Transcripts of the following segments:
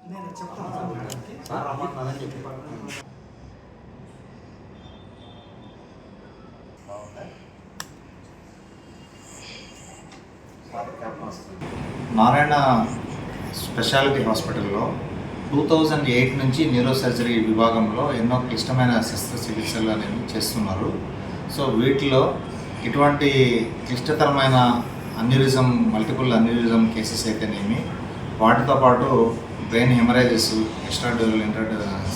నేను చెప్తాను నారాయణ స్పెషాలిటీ హాస్పిటల్లో టూ థౌజండ్ ఎయిట్ నుంచి న్యూరో సర్జరీ విభాగంలో ఎన్నో క్లిష్టమైన శస్త్రచికిత్సలు అనేవి చేస్తున్నారు. సో వీటిలో ఇటువంటి క్లిష్టతరమైన అన్యూరిజం మల్టిపుల్ అన్యూరిజం కేసెస్ అయితేనేమి వాటితో పాటు brain haemorrhages extradural inter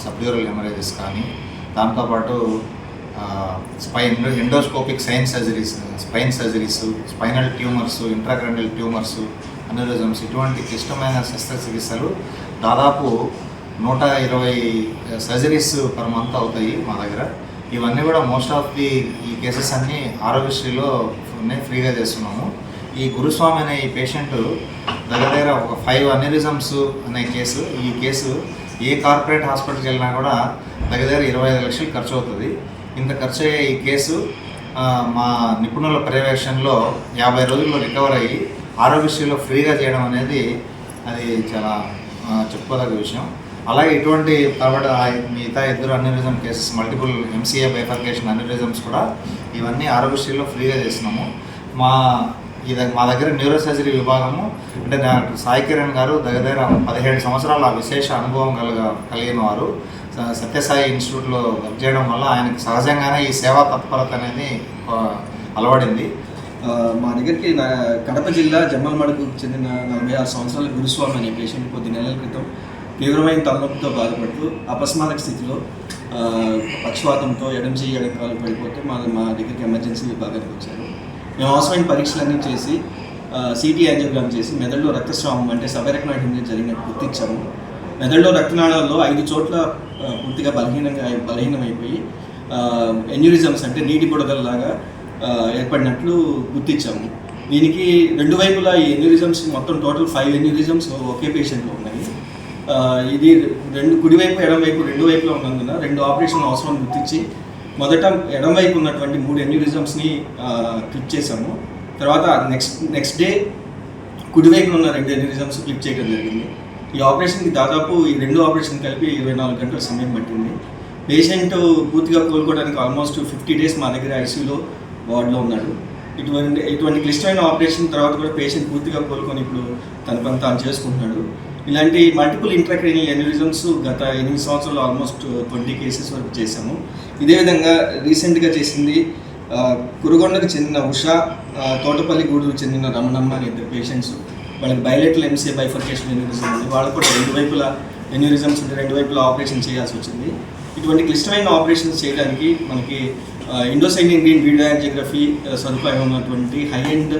subdural haemorrhages కానీ దాంతోపాటు spine endoscopic sign surgeries spine surgeries spinal tumours ఇంట్రాగ్రండల్ tumours aneurysms ఇటువంటి క్లిష్టమైన శస్త్రచికిత్సలు దాదాపు నూట ఇరవై సర్జరీస్ పర్ మంత్ అవుతాయి మా దగ్గర. ఇవన్నీ కూడా మోస్ట్ ఆఫ్ ది ఈ కేసెస్ అన్నీ ఆరోగ్యశ్రీలో ఫ్రీగా చేస్తున్నాము. ఈ గురుస్వామి అనే ఈ పేషెంట్ దగ్గర దగ్గర ఒక ఫైవ్ అనిరిజమ్స్ అనే కేసు ఈ కేసు ఏ కార్పొరేట్ హాస్పిటల్కి వెళ్ళినా కూడా దగ్గర దగ్గర ఇరవై ఐదు లక్షలు ఖర్చు అవుతుంది. ఇంత ఖర్చు అయ్యే ఈ కేసు మా నిపుణుల పర్యవేక్షణలో యాభై రోజుల్లో రికవర్ అయ్యి ఆరోగ్యశ్రీలో ఫ్రీగా చేయడం అనేది అది చాలా చెప్పుకోదగ్గ విషయం. అలాగే ఇటువంటి కాబట్టి మిగతా ఇద్దరు aneurysm cases multiple MCA bifurcation aneurysms కూడా ఇవన్నీ ఆరోగ్యశ్రీలో ఫ్రీగా చేస్తున్నాము. మా ఈ మా దగ్గర న్యూరో సర్జరీ విభాగము అంటే నా సాయి కిరణ్ గారు దగ్గర దగ్గర పదిహేడు సంవత్సరాల విశేష అనుభవం కలగ కలిగిన వారు. సత్యసాయి ఇన్స్టిట్యూట్లో వర్క్ చేయడం వల్ల ఆయనకు సహజంగానే ఈ సేవా తత్పరత అనేది అలవడింది. మా దగ్గరికి నా కడప జిల్లా జమ్మలమడుకు చెందిన నలభై ఆరు సంవత్సరాల గురుస్వామి అనే పేషెంట్ కొద్ది నెలల క్రితం తీవ్రమైన తలనొప్పితో బాధపడుతూ అపస్మారక స్థితిలో పక్షవాతంతో ఎడం చేయి ఎడం కాలు పడిపోతే మా మా దగ్గరికి ఎమర్జెన్సీ విభాగానికి వచ్చారు. మేము అవసరమైన పరీక్షలన్నీ చేసి సిటీ యాంజియోగ్రామ్ చేసి మెదడులో రక్తస్రావం అంటే సబెరక్నాయిడ్ హెమరేజ్ జరిగినట్టు గుర్తించాము. మెదడులో రక్తనాళాల్లో ఐదు చోట్ల పూర్తిగా బలహీనంగా బలహీనమైపోయి ఎన్యూరిజమ్స్ అంటే నీటి బుడగల్లాగా ఏర్పడినట్లు గుర్తించాము. దీనికి రెండు వైపులా ఈ ఎన్యూరిజమ్స్ మొత్తం టోటల్ ఫైవ్ ఎన్యూరిజమ్స్ ఒకే పేషెంట్లో ఉన్నాయి. ఇది రెండు కుడివైపు ఎడమవైపు రెండు వైపులా ఉన్నందున రెండు ఆపరేషన్ అవసరం గుర్తించి మొదట ఎడమవైపు ఉన్నటువంటి మూడు ఎన్యూరిజమ్స్ని క్లిక్ చేసాము తర్వాత నెక్స్ట్ నెక్స్ట్ డే కుడివైపున ఉన్న రెండు ఎన్యూరిజమ్స్ క్లిక్ చేయడం జరిగింది. ఈ ఆపరేషన్కి దాదాపు ఈ రెండు ఆపరేషన్ కలిపి ఇరవై నాలుగు గంటల సమయం పట్టింది. పేషెంట్ పూర్తిగా కోలుకోవడానికి ఆల్మోస్ట్ ఫిఫ్టీ డేస్ మా దగ్గర ఐసీయూలో వార్డులో ఉన్నాడు. ఇటువంటి ఇటువంటి క్లిష్టమైన ఆపరేషన్ తర్వాత కూడా పేషెంట్ పూర్తిగా కోలుకొని ఇప్పుడు తన పని తాను చేసుకుంటున్నాడు. ఇలాంటి మల్టిపుల్ ఇంట్రాక్రేనియల్ ఎన్యూరిజమ్స్ గత ఎనిమిది సంవత్సరాలు ఆల్మోస్ట్ ట్వంటీ కేసెస్ వరకు చేశాము. ఇదే విధంగా రీసెంట్గా చేసింది కురుగొండకు చెందిన ఉష తోటపల్లి గూడూరు చెందిన రమణమ్మ అనే ఇద్దరు పేషెంట్స్ వాళ్ళకి బయలెట్ల ఎంసీ బైఫర్కేషన్ ఎన్యూరిజం ఉంది. వాళ్ళకు కూడా రెండు వైపులా ఎన్యూరిజమ్స్ ఉంటే రెండు వైపులా ఆపరేషన్ చేయాల్సి వచ్చింది. ఇటువంటి క్లిష్టమైన ఆపరేషన్స్ చేయడానికి మనకి ఇండోసైనియన్ గ్రీన్ వీడియో యాంజియోగ్రఫీ సదుపాయం ఉన్నటువంటి high end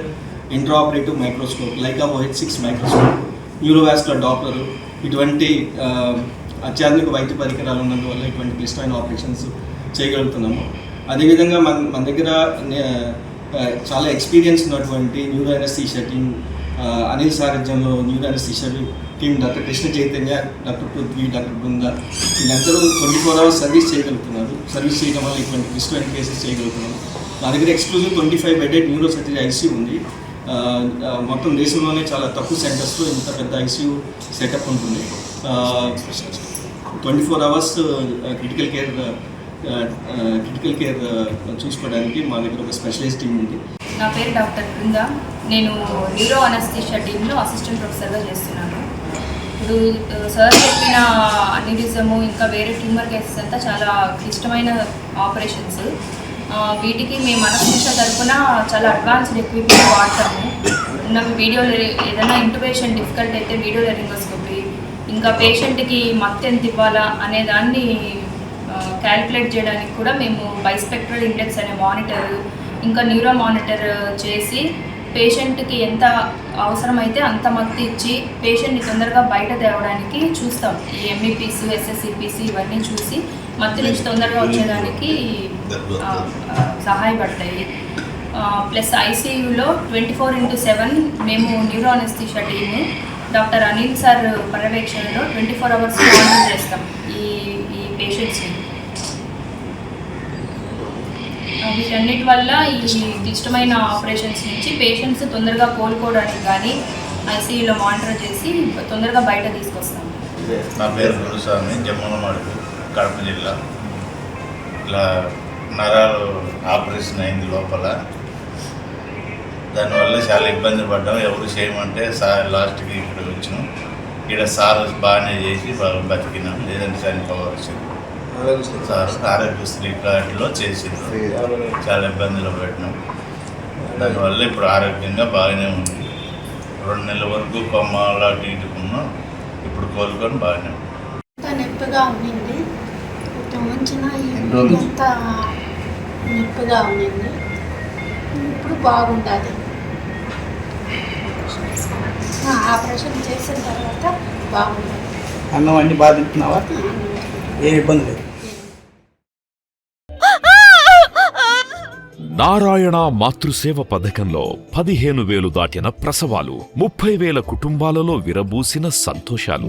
intraoperative microscope of OH six microscope neurovascular doctor ఇటువంటి అత్యాధునిక వైద్య పరికరాలు ఉన్నందువల్ల ఇటువంటి క్లిష్టమైన ఆపరేషన్స్ చేయగలుగుతున్నాము. అదేవిధంగా మన మన దగ్గర నే- చాలా ఎక్స్పీరియన్స్ ఉన్నటువంటి న్యూరో అనస్థీషియా టీం అనిల్ సారథ్యంలో neuro anaesthesia team doctor Krishna Chaitanya doctor Prithvi doctor Brinda వీళ్ళందరూ ట్వంటీ ఫోర్ అవర్స్ సర్వీస్ చేయగలుగుతున్నారు. సర్వీస్ చేయడం వల్ల ఇటువంటి క్లిష్టమైన కేసెస్ చేయగలుగుతున్నాము మా దగ్గర exclusive twenty five bedded neuro surgery ఉంది. మొత్తం దేశంలోనే చాలా తక్కువ సెంటర్స్లో ఇంత పెద్ద ఐసీయూ సెటప్ ఉంటుంది. Twenty four hours critical care critical care చూసుకోవడానికి మా దగ్గర ఒక స్పెషలిస్ట్ టీం ఉంది. నా పేరు డాక్టర్ బృంద. నేను న్యూరో అనస్థిషియా టీంలో అసిస్టెంట్ ప్రొఫెసర్గా చేస్తున్నాను. ఇప్పుడు సార్ చెప్పిన అనిరిజము ఇంకా వేరే ట్యూమర్ కేసెస్ అంతా చాలా క్లిష్టమైన ఆపరేషన్స్. వీటికి మేము అనస్థిషియా తరఫున చాలా అడ్వాన్స్డ్ ఎక్విప్మెంట్ వాడతాము. నాకు వీడియో ఏదైనా ఇంటుబేషన్ డిఫికల్ట్ అయితే వీడియో లెరింగోస్కోపీ ఇంకా పేషెంట్కి మత్తు ఎంత ఇవ్వాలా అనే దాన్ని క్యాలిక్యులేట్ చేయడానికి కూడా మేము బైస్పెక్ట్రల్ ఇండెక్స్ అనే మానిటర్ ఇంకా న్యూరో మానిటర్ చేసి పేషెంట్కి ఎంత అవసరమైతే అంత మత్తు ఇచ్చి పేషెంట్ని తొందరగా బయట తేవడానికి చూస్తాం. ఈ ఎంఈపీస్ ఎస్ఎస్సిపిసి ఇవన్నీ చూసి మత్తు నుంచి తొందరగా వచ్చేదానికి సహాయపడతాయి. ప్లస్ ఐసీయూలో ట్వంటీ ఫోర్ ఇంటూ సెవెన్ మేము neuro anaesthesia team doctor Anil sir పర్యవేక్షణలో ట్వంటీ ఫోర్ అవర్స్ మానిటర్ చేస్తాం ఈ ఈ పేషెంట్స్ని. వీటన్నిటి వల్ల ఈ క్లిష్టమైన ఆపరేషన్స్ నుంచి పేషెంట్స్ తొందరగా కోలుకోవడానికి కానీ ఐసీయూలో మానిటర్ చేసి తొందరగా బయట తీసుకొస్తాం. నా పేరు గురుస్వామి జమ్మల కడప జిల్లా. ఇలా నరాలు ఆపరేషన్ అయింది లోపల. దానివల్ల చాలా ఇబ్బంది పడ్డాం. ఎవరు చేయమంటే సార్ లాస్ట్కి ఇక్కడ వచ్చినాం. ఇక్కడ సార్ బాగానే చేసి బాగా బతికినాం. లేదంటే చనిపోవాల్సింది సార్ ఆరోగ్యశ్రీ కార్డులో చేసింది చాలా ఇబ్బందులు పెట్టినాం దానివల్ల ఇప్పుడు ఆరోగ్యంగా బాగానే ఉంది. రెండు నెలల వరకు కొమ్మలు అటు ఇటుకున్నాం ఇప్పుడు కోలుకొని బాగానే ఉంది ఎంత నొప్పిగా ఉండింది. ఎంత నొప్పిగా ఉండింది. ఇప్పుడు బాగుంటుంది. ఆపరేషన్ చేసిన తర్వాత బాగుంటుంది. అన్నం అన్ని బాగా తింటున్నావా? ఏ ఇబ్బంది లేదు. నారాయణ మాతృసేవ పథకంలో పదిహేను వేలు దాటిన ప్రసవాలు ముప్పై వేల కుటుంబాలలో విరబూసిన సంతోషాలు.